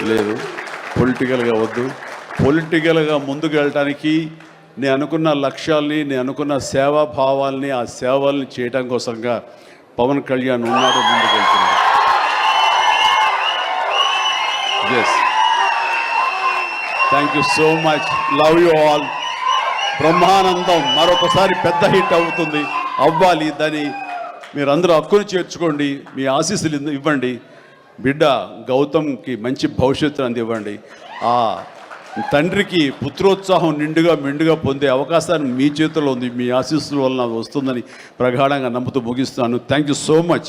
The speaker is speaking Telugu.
లేదు. పొలిటికల్గా వద్దు. పొలిటికల్గా ముందుకు వెళ్ళటానికి నేను అనుకున్న లక్ష్యాల్ని నేను అనుకున్న సేవా భావాల్ని ఆ సేవల్ని చేయడం కోసంగా పవన్ కళ్యాణ్ ఉన్నాడు ముందుకు వెళ్తున్నాడు. Yes thank you so much love you all Brahmanandam మరొకసారి పెద్ద హిట్ అవుతుంది. అవ్వాలి దాన్ని మీరందరూ హక్కును చేర్చుకోండి. మీ ఆశీస్సులు ఇవ్వండి. బిడ్డ గౌతమ్కి మంచి భవిష్యత్తు అందివ్వండి. ఆ తండ్రికి పుత్రోత్సాహం నిండుగా మెండుగా పొందే అవకాశాన్ని మీ చేతిలో ఉంది మీ ఆశీస్సుల వలన వస్తుందని ప్రగాఢంగా నమ్ముతూ ముగిస్తున్నాను. Thank you so much